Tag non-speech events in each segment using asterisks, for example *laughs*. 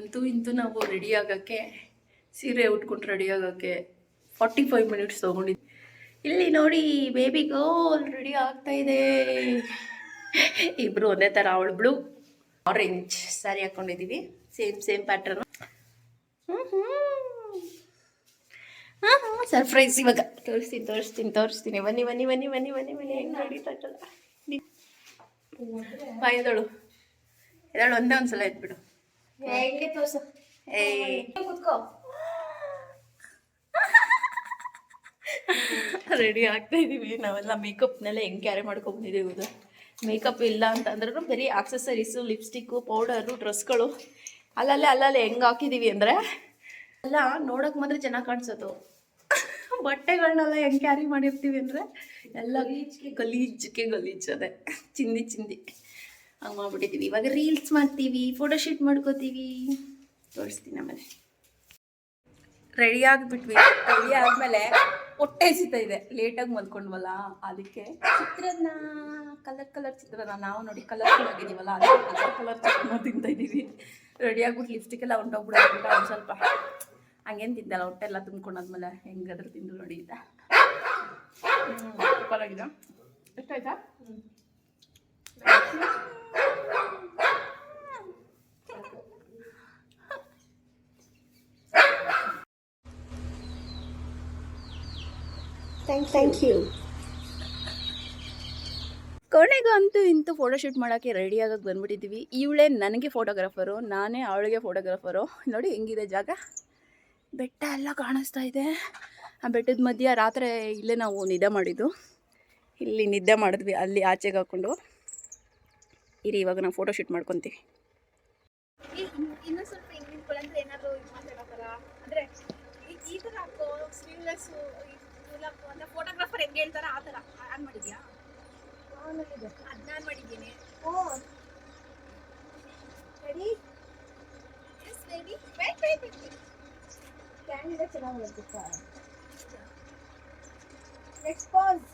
ಅಂತೂ ಇಂತೂ ನಾವು ರೆಡಿ ಆಗೋಕ್ಕೆ ಸೀರೆ ಉಟ್ಕೊಂಡು ರೆಡಿ ಆಗೋಕ್ಕೆ ಫಾರ್ಟಿ ಫೈವ್ ಮಿನಿಟ್ಸ್ ತೊಗೊಂಡಿದ್ವಿ. ಇಲ್ಲಿ ನೋಡಿ ಬೇಬಿ ಗೋಲ್ ರೆಡಿ ಆಗ್ತಾ ಇದೆ. ಇಬ್ಬರು ಒಂದೇ ಥರ ಅವಳು ಬ್ಲೂ ಆರೆಂಜ್ ಸ್ಯಾರಿ ಹಾಕ್ಕೊಂಡಿದ್ದೀವಿ ಸೇಮ್ ಸೇಮ್ ಪ್ಯಾಟರ್ನ್ ಸರ್ಪ್ರೈಸ್ ಇವಾಗ. ತೋರಿಸ್ತೀನಿ ತೋರಿಸ್ತೀನಿ ತೋರಿಸ್ತೀನಿ. ಬನ್ನಿ ಬನ್ನಿ ಬನ್ನಿ ಬನ್ನಿ ಬನ್ನಿ ಬನ್ನಿ. ಹೆಂಗೆ ನಡೀತಾ ಇದಳು ಒಂದೇ ಒಂದ್ಸಲ ಎದ್ಬಿಡು ಹೆಂಗೆ ತೋರ್ಸ ಏಯ್ ಕುತ್ಕೋ ರೆಡಿ ಆಗ್ತಾ ಇದೀವಿ. ನಾವೆಲ್ಲ ಮೇಕಪ್ನೆಲ್ಲ ಹೆಂಗೆ ಕ್ಯಾರಿ ಮಾಡ್ಕೊಂಡ್ಬಂದಿದ್ದೀವಿ ಮೇಕಪ್ ಇಲ್ಲ ಅಂತ ಅಂದ್ರೂ ಬರೀ ಲಿಪ್ಸ್ಟಿಕ್ ಲಿಪ್ಸ್ಟಿಕ್ಕು ಪೌಡರು ಡ್ರೆಸ್ಗಳು ಅಲ್ಲಲ್ಲೇ ಅಲ್ಲಲ್ಲೇ ಹೆಂಗೆ ಹಾಕಿದ್ದೀವಿ ಅಂದರೆ ಎಲ್ಲ ನೋಡೋಕೆ ಮಾತ್ರ ಚೆನ್ನಾಗಿ ಕಾಣಿಸೋದು. *laughs* ಬಟ್ಟೆಗಳನ್ನೆಲ್ಲ ಹೆಂಗೆ ಕ್ಯಾರಿ ಮಾಡಿರ್ತೀವಿ ಅಂದರೆ ಎಲ್ಲ ಗಲೀಜ್ಗೆ ಗಲೀಜ್ ಅದೇ. ಚಿಂದಿ ಚಿಂದಿ. ಹಂಗೆ ಮಾಡ್ಬಿಟ್ಟಿದ್ದೀವಿ ಇವಾಗ ರೀಲ್ಸ್ ಮಾಡ್ತೀವಿ ಫೋಟೋಶೂಟ್ ಮಾಡ್ಕೋತೀವಿ. ತೋರಿಸ್ತೀನಿ ಆಮೇಲೆ. ರೆಡಿ ಆಗಿಬಿಟ್ವಿ. ರೆಡಿ ಆದಮೇಲೆ ಹೊಟ್ಟೆ ಹಸಿತಾ ಇದೆ. ಲೇಟಾಗಿ ಮಲ್ಕೊಂಡ್ವಲ್ಲ ಅದಕ್ಕೆ ಚಿತ್ರಾನ್ನ ಕಲರ್ ಕಲರ್ ಚಿತ್ರಾನ್ನ. ನಾವು ನೋಡಿ ಕಲರ್ಫುಲ್ ಆಗಿದ್ದೀವಲ್ಲ ಅದಕ್ಕೆ ಕಲರ್ ಕಲರ್ ಚಿತ್ರಾನ್ನ ತಿಂತಾ ಇದ್ದೀವಿ ರೆಡಿ ಆಗ್ಬಿಟ್ಟು ಲಿಪ್ಸ್ಟಿಕ್ ಎಲ್ಲ ಹೊಂಟೋಗ್ಬಿಡೋದ್ಬಿಟ್ಟು ಒಂದು ಸ್ವಲ್ಪ ಹಂಗೇನು ತಿಂದಲ್ಲ ಹೊಟ್ಟೆ ಎಲ್ಲ ತುಂಬ್ಕೊಂಡಾದ್ಮೇಲೆ ಹೆಂಗಾದ್ರೂ ತಿಂದು ನೋಡಿ ಇದ್ದ ಸೂಪರ್ ಆಗಿದೆ. ಎಷ್ಟಾಯ್ತಾ? ಥ್ಯಾಂಕ್ ಯು ಕೊನೆಗೂ ಅಂತೂ ಇಂತೂ ಫೋಟೋಶೂಟ್ ಮಾಡೋಕ್ಕೆ ರೆಡಿ ಆಗೋಕೆ ಬಂದ್ಬಿಟ್ಟಿದ್ದೀವಿ. ಇವಳೇ ನನಗೆ ಫೋಟೋಗ್ರಾಫರು ನಾನೇ ಅವಳಿಗೆ ಫೋಟೋಗ್ರಾಫರು ನೋಡಿ ಹೆಂಗಿದೆ ಜಾಗ. ಬೆಟ್ಟ ಎಲ್ಲ ಕಾಣಿಸ್ತಾ ಇದೆ. ಆ ಬೆಟ್ಟದ ಮಧ್ಯ ರಾತ್ರಿ ಇಲ್ಲೇ ನಾವು ನಿದ್ದೆ ಮಾಡಿದ್ದು. ಇಲ್ಲಿ ನಿದ್ದೆ ಮಾಡಿದ್ವಿ, ಅಲ್ಲಿ ಆಚೆಗೆ ಹಾಕ್ಕೊಂಡು ಇರಿ ಇವಾಗ ನಾವು ಮಾಡ್ಕೊತೀವಿ ಹಾಕೋ ಸ್ಲೀವ್ಲೆಸ್ ಅಂದ್ರೆ ಫೋಟೋಗ್ರಾಫರ್ ಹೆಂಗೆ ಹೇಳ್ತಾರ ಆ ತರ ಆನ್ ಮಾಡಿದ್ಯಾ? ಅದನ್ನ ಮಾಡಿದ್ದೀನಿ. Ready yes ready wait wait wait candidate ಚೆನ್ನಾಗಿ ಬರ್ತಿತ್ತ ನೆಕ್ಸ್ಟ್ ಪಾಸ್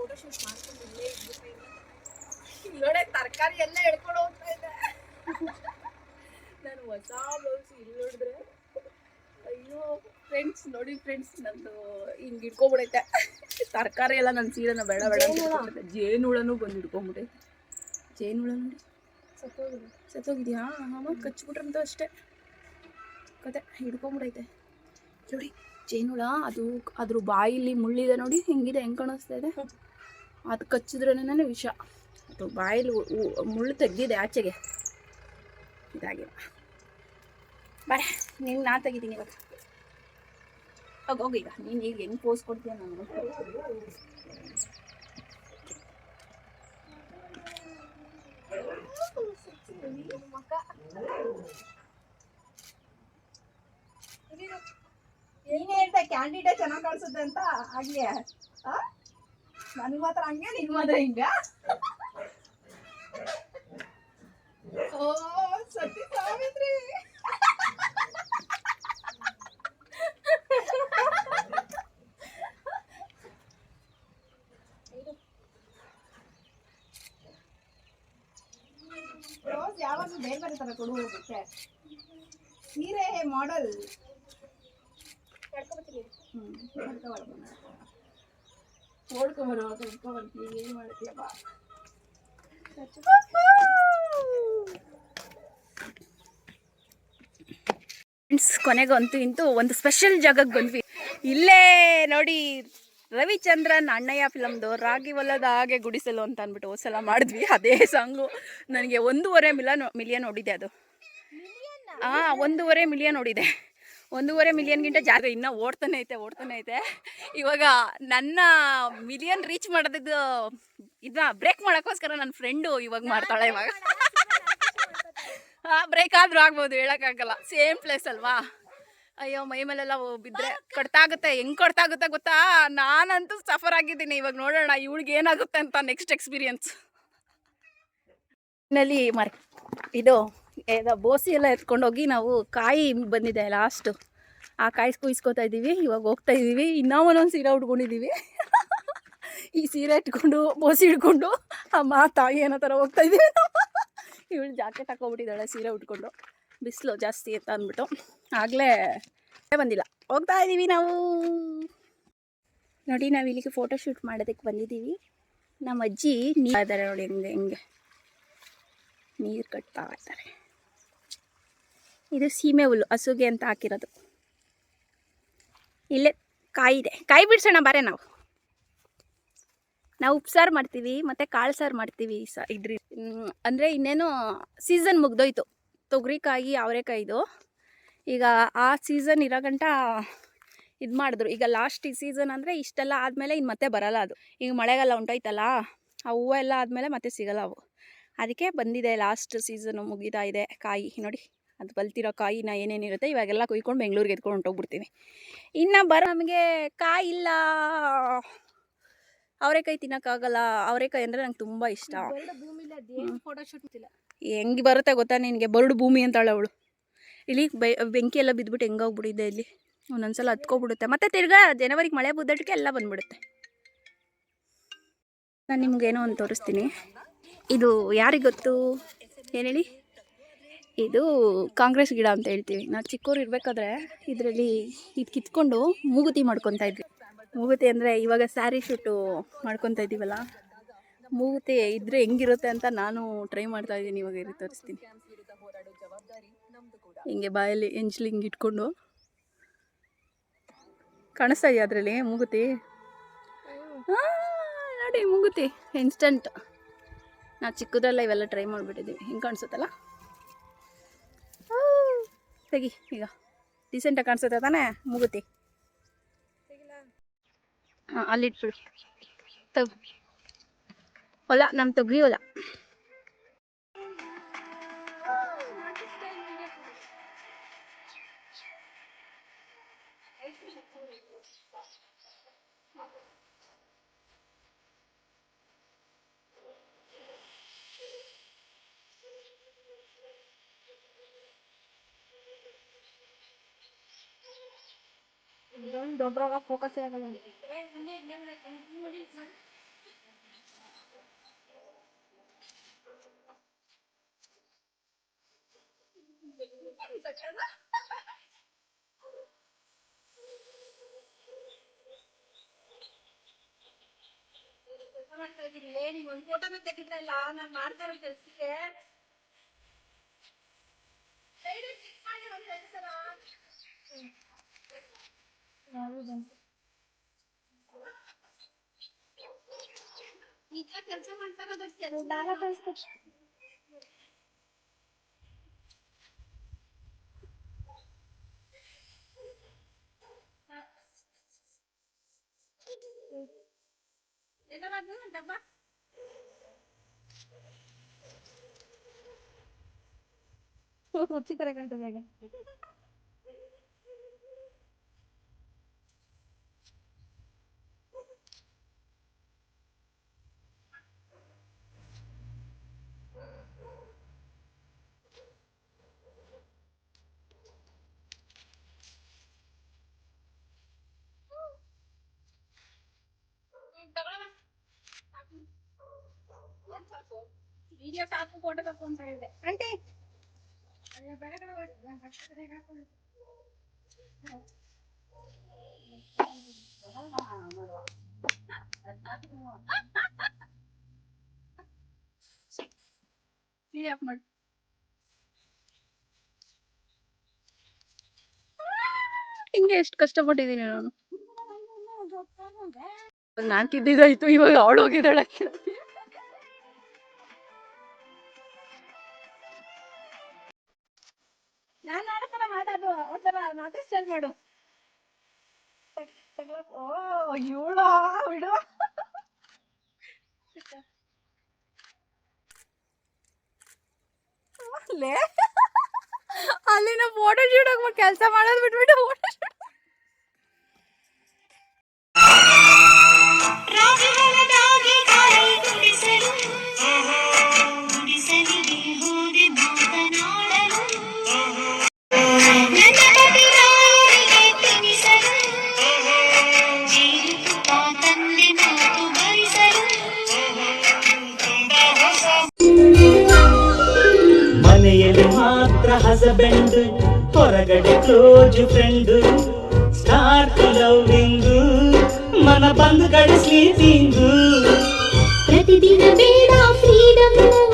ಫೋಟೋಶೂಟ್ ಮಾಡ್ಕೊಂಡು ಇಲ್ಲೇ ಇಲ್ಲೋಡೆ ತರಕಾರಿ ಎಲ್ಲ ಎಳ್ಕೊಂಡು ಹೋಗ್ತಾ ಇದೆ ನಾನು ಹೊಸ ಬ್ಲೌಸ್ ಇಲ್ಲಿ ನೋಡಿದ್ರೆ ಅಯ್ಯೋ ಫ್ರೆಂಡ್ಸ್ ನೋಡಿ ಫ್ರೆಂಡ್ಸ್ ನಂದು ಹಿಂಗೆ ಇಟ್ಕೊಬಿಡೈತೆ ತರಕಾರಿ ಎಲ್ಲ ನನ್ನ ಸೀರೆನ ಬೇಡ ಬೇಡ. ಜೇನುಳನೂ ಬಂದು ಜೇನು ಜೇನುಳ ನೋಡಿ. ಸತ್ತೋಗಿದ್ಯಾ? ಅವಾಗ ಕಚ್ಬಿಟ್ರಂತ ಅಷ್ಟೇ. ಕತೆ ಹಿಡ್ಕೊಂಬಿಡೈತೆ. ನೋಡಿ ಜೇನುಳ ಅದು ಅದ್ರ ಬಾಯಿಲಿ ಮುಳ್ಳಿದೆ ನೋಡಿ ಹೆಂಗಿದೆ ಹೆಂಗೆ ಕಾಣಿಸ್ತಾ ಇದೆ. ಅದು ಕಚ್ಚಿದ್ರೇನೆ ವಿಷ. ಅದು ಬಾಯಲ್ಲಿ ಮುಳ್ಳು ತೆಗ್ದಿದೆ ಆಚೆಗೆ. ಇದಾಗಿಲ್ಲ ಬಾಯ್, ನೀನು ನಾ ತೆಗಿತೀನಿ ಇವಾಗ. ಹೋಗಿ ಹೋಗಿ ಈಗ. ನೀನು ಈಗ ಹೆಂಗೆ ಪೋಸ್ ಕೊಡ್ತೀಯ ನಾನು ನೀನೇ ಹೇಳ್ತಾ ಕ್ಯಾಂಡಿಡೇಟ್ ಚೆನ್ನಾಗಿ ಕಾಣಿಸುತ್ತೆ ಅಂತ, ಹಾಗೆ. ನನಗೆ ಮಾತ್ರ ಹಂಗೆ ನಿನ್ ಮಾತ್ರ ಹಿಂಗ? ಓ ಸತ್ಯ ಸಾವಿತ್ರಿ. ರೋಸ್ ಯಾವಾಗಲೂ ಬೇರೆ ಬೇರೆ ತರ ಕೊಡು ಹೋಗುತ್ತೆ ಸೀರೆ ಮಾಡೆಲ್ ಏನು ಮಾಡ್ತೀಯಪ್ಪ ಫ್ರೆಂಡ್ಸ್ ಕೊನೆಗಂತೂ ಇಂತೂ ಒಂದು ಸ್ಪೆಷಲ್ ಜಾಗಕ್ಕೆ ಬಂದ್ವಿ. ಇಲ್ಲೇ ನೋಡಿ ರವಿಚಂದ್ರನ್ ಅಣ್ಣಯ್ಯ ಫಿಲಮ್ದು ರಾಗಿ ಹೊಲದ ಹಾಗೆ ಗುಡಿಸಲು ಅಂತ ಅಂದ್ಬಿಟ್ಟು ಸಲ ಮಾಡಿದ್ವಿ. ಅದೇ ಸಾಂಗು ನನಗೆ ಒಂದೂವರೆ ಮಿಲ ಮಿಲಿಯನ್ ನೋಡಿದೆ ಅದು. ಹಾಂ ಒಂದೂವರೆ ಮಿಲಿಯನ್ ನೋಡಿದೆ. ಒಂದೂವರೆ ಮಿಲಿಯನ್ಗಿಂತ ಜಾಗ ಇನ್ನೂ ಓಡ್ತಾನೆ ಐತೆ ಓಡ್ತಾನೆ ಐತೆ. ಇವಾಗ ನನ್ನ ಮಿಲಿಯನ್ ರೀಚ್ ಮಾಡೋದಿದ್ದು ಇದನ್ನ ಬ್ರೇಕ್ ಮಾಡೋಕ್ಕೋಸ್ಕರ ನನ್ನ ಫ್ರೆಂಡು ಇವಾಗ ಮಾಡ್ತಾಳೆ ಇವಾಗ. ಹಾ ಬ್ರೇಕ್ ಆದರೂ ಆಗ್ಬೋದು ಹೇಳೋಕ್ಕಾಗಲ್ಲ. ಸೇಮ್ ಪ್ಲೇಸ್ ಅಲ್ವಾ? ಅಯ್ಯೋ ಮೈ ಮೇಲೆಲ್ಲ ಬಿದ್ದರೆ ಕಡ್ತಾಗುತ್ತೆ ಹೆಂಗೆ ಕಡ್ತಾಗುತ್ತೆ ಗೊತ್ತಾ? ನಾನಂತೂ ಸಫರ್ ಆಗಿದ್ದೀನಿ. ಇವಾಗ ನೋಡೋಣ ಇವಳಿಗೆ ಏನಾಗುತ್ತೆ ಅಂತ ನೆಕ್ಸ್ಟ್ ಎಕ್ಸ್ಪೀರಿಯನ್ಸ್ನಲ್ಲಿ ಮರ್ ಇದು ಬೋಸಿ ಎಲ್ಲ ಎತ್ಕೊಂಡೋಗಿ ನಾವು ಕಾಯಿ ಬಂದಿದೆ ಲಾಸ್ಟು ಆ ಕಾಯಿ ಕುಯ್ಸ್ಕೊತಾ ಇದ್ದೀವಿ, ಇವಾಗ ಹೋಗ್ತಾ ಇದ್ದೀವಿ. ಇನ್ನೂ ಒಂದೊಂದು ಸೀರೆ ಉಟ್ಕೊಂಡಿದ್ದೀವಿ. ಈ ಸೀರೆ ಇಟ್ಕೊಂಡು, ಬೋಸಿ ಹಿಡ್ಕೊಂಡು ಅಮ್ಮ ತಾಯಿ ಏನೋ ಥರ ಹೋಗ್ತಾ ಇದ್ದೀವಿ. ಇವಳು ಜಾಕೆಟ್ ಹಾಕೊಬಿಟ್ಟಿದ್ದಾಳೆ ಸೀರೆ ಉಟ್ಕೊಂಡು. ಬಿಸಿಲು ಜಾಸ್ತಿ ಅಂತ ಅಂದ್ಬಿಟ್ಟು. ಆಗಲೇ ಬಂದಿಲ್ಲ. ಹೋಗ್ತಾ ಇದ್ದೀವಿ ನಾವು. ನೋಡಿ, ನಾವು ಇಲ್ಲಿಗೆ ಫೋಟೋ ಶೂಟ್ ಮಾಡೋದಕ್ಕೆ ಬಂದಿದ್ದೀವಿ. ನಮ್ಮ ಅಜ್ಜಿ ನೀರು ಇದ್ದಾರೆ ನೋಡಿ, ಹೆಂಗೆ ಹೆಂಗೆ. ನೀರು ಕಟ್ತಾ ಇದು ಸೀಮೆ ಹುಲ್ಲು, ಹಸುಗೆ ಅಂತ ಹಾಕಿರೋದು. ಇಲ್ಲೇ ಕಾಯಿ ಇದೆ ಕಾಯಿ ಬಿಡ್ಸೋಣ, ಬಾರೆ ನಾವು. ನಾವು ಉಪ್ಸಾರು ಮಾಡ್ತೀವಿ, ಮತ್ತು ಕಾಳು ಸಾರು ಮಾಡ್ತೀವಿ ಸ ಇದ್ರಿ. ಅಂದರೆ ಇನ್ನೇನು ಸೀಸನ್ ಮುಗ್ದೋಯ್ತು. ತೊಗರಿಕಾಯಿ, ಅವರೆಕಾಯಿದು. ಈಗ ಆ ಸೀಸನ್ ಇರೋ ಗಂಟ ಇದು ಮಾಡಿದ್ರು. ಈಗ ಲಾಸ್ಟ್ ಈ ಸೀಸನ್ ಅಂದರೆ ಇಷ್ಟೆಲ್ಲ ಆದಮೇಲೆ ಇನ್ನು ಮತ್ತೆ ಬರಲ್ಲ ಅದು. ಈಗ ಮಳೆಗಾಲ ಉಂಟೋಯ್ತಲ್ಲ, ಆ ಹೂವು ಎಲ್ಲ ಆದಮೇಲೆ ಮತ್ತೆ ಸಿಗಲ್ಲ ಅವು. ಅದಕ್ಕೆ ಬಂದಿದೆ ಲಾಸ್ಟ್ ಸೀಸನು ಮುಗಿತಾ ಇದೆ ಕಾಯಿ. ನೋಡಿ. ಅದು ಬಲ್ತಿರೋ ಕಾಯಿನ ಏನೇನಿರುತ್ತೆ ಇವಾಗೆಲ್ಲ ಕುಯ್ಕೊಂಡು ಬೆಂಗಳೂರಿಗೆ ಎತ್ಕೊಂಡು ಹೊಂಟೋಗ್ಬಿಡ್ತೀವಿ. ಇನ್ನು ಬರೋ ನಮಗೆ ಕಾಯಿ ಇಲ್ಲ ಅವರೆಕಾಯಿ ತಿನ್ನೋಕ್ಕಾಗಲ್ಲ. ಅವರೆಕಾಯಿ ಅಂದರೆ ನಂಗೆ ತುಂಬ ಇಷ್ಟ. ಹೆಂಗೆ ಬರುತ್ತೆ ಗೊತ್ತಾ ನಿನಗೆ? ಬರಡು ಭೂಮಿ ಅಂತಾಳೆ ಅವಳು ಇಲ್ಲಿ ಬೆ ಬೆಂಕಿ ಎಲ್ಲ ಬಿದ್ದುಬಿಟ್ಟು ಹೆಂಗೋಗ್ಬಿಟ್ಟಿದೆ ಇಲ್ಲಿ. ಒಂದೊಂದ್ಸಲ ಹತ್ಕೊಬಿಡುತ್ತೆ. ಮತ್ತೆ ತಿರ್ಗಾ ಜನವರಿಗೆ ಮಳೆ ಬುದ್ದಟ್ಟಿಗೆ ಎಲ್ಲ ಬಂದ್ಬಿಡುತ್ತೆ. ನಾನು ನಿಮ್ಗೇನೋ ಒಂದು ತೋರಿಸ್ತೀನಿ. ಇದು ಯಾರಿಗೆ ಗೊತ್ತು? ಏನು ಹೇಳಿ? ಇದು ಕಾಂಗ್ರೆಸ್ ಗಿಡ ಅಂತ ಹೇಳ್ತೀವಿ. ನಾವು ಚಿಕ್ಕವ್ರು ಇರಬೇಕಾದ್ರೆ ಇದರಲ್ಲಿ ಇದು ಕಿತ್ಕೊಂಡು ಮೂಗುತಿ ಮಾಡ್ಕೊತಾ ಇದ್ವಿ. ಮೂಗುತಿ ಅಂದರೆ ಇವಾಗ ಸ್ಯಾರಿ ಶೂಟು ಮಾಡ್ಕೊತಾ ಇದ್ದೀವಲ್ಲ, ಮೂಗುತಿ ಇದ್ರೆ ಹೆಂಗಿರುತ್ತೆ ಅಂತ ನಾನು ಟ್ರೈ ಮಾಡ್ತಾ ಇದ್ದೀನಿ, ಇವಾಗ ಇರಿ ತೋರಿಸ್ತೀನಿ. ಹಿಂಗೆ ಬಾಯಲ್ಲಿ ಎಂಜ್ಲಿಂಗ್ ಇಟ್ಕೊಂಡು ಕಾಣಿಸ್ತಾ ಇದೆಯಾ ಅದರಲ್ಲಿ ಮೂಗುತಿ? ನೋಡಿ ಮೂಗುತಿ ಇನ್ಸ್ಟಂಟ್ ನಾವು ಚಿಕ್ಕದಲ್ಲ ಇವೆಲ್ಲ ಟ್ರೈ ಮಾಡಿಬಿಟ್ಟಿದ್ದೀವಿ. ಹಿಂಗೆ ಕಾಣಿಸುತ್ತಲ್ಲ? ತೆಗಿ ಈಗ. ಡೀಸೆಂಟಾಗಿ ಕಾಣಿಸುತ್ತೆ ತಾನೇ? ಮೂಗುತಿ. ಹಾಂ ಅಲ್ಲಿಟ್ಬಿಡು ತಗೋ. ಹೊಲ ನಮ್ಮ ತೊಗರಿ ಹೊಲ. ಫೋಕಸ್ ಆಗಲ್ಲ ಒಂದು ಫೋಟೋನ ತೆಗಿದ್ರಲ್ಲ ನಾನು ಮಾಡ್ತಾ ಇರೋ ಕೆಲಸಕ್ಕೆ. जाऊँ डाला था इसको डब्बा तो अच्छी तरह कर जाएगा वीडियो टाप को ये अपन ಇಂಗೇಷ್ಟ್ ಕಷ್ಟಪಟ್ಟಿದ್ದೀನಿ ಮಾತ್ರ ಮಾಡು? ಓ ಇವಳ? ಬಿಡು. ಅಲ್ಲಿ? ನಾವು ಫೋಟೋ ಶೂಟ್ ಹೋಗ್ಬೇಕು ಕೆಲಸ ಮಾಡೋದು ಬಿಟ್ಬಿಟ್ಟು ಫೋಟೋ ಶೂಟ್ ರಾಜಹೊಲದಾಗೆ ಕಾಯಿ ಗುಡಿಸಲು హస్బెండ్ పొరగడి క్లోజ్ ఫ్రెండ్. స్టార్ట్ లవ్వింగ్ మన బంధు గడి స్లీపింగ్. ప్రతిదిన బేడా ఫ్రీడమ్.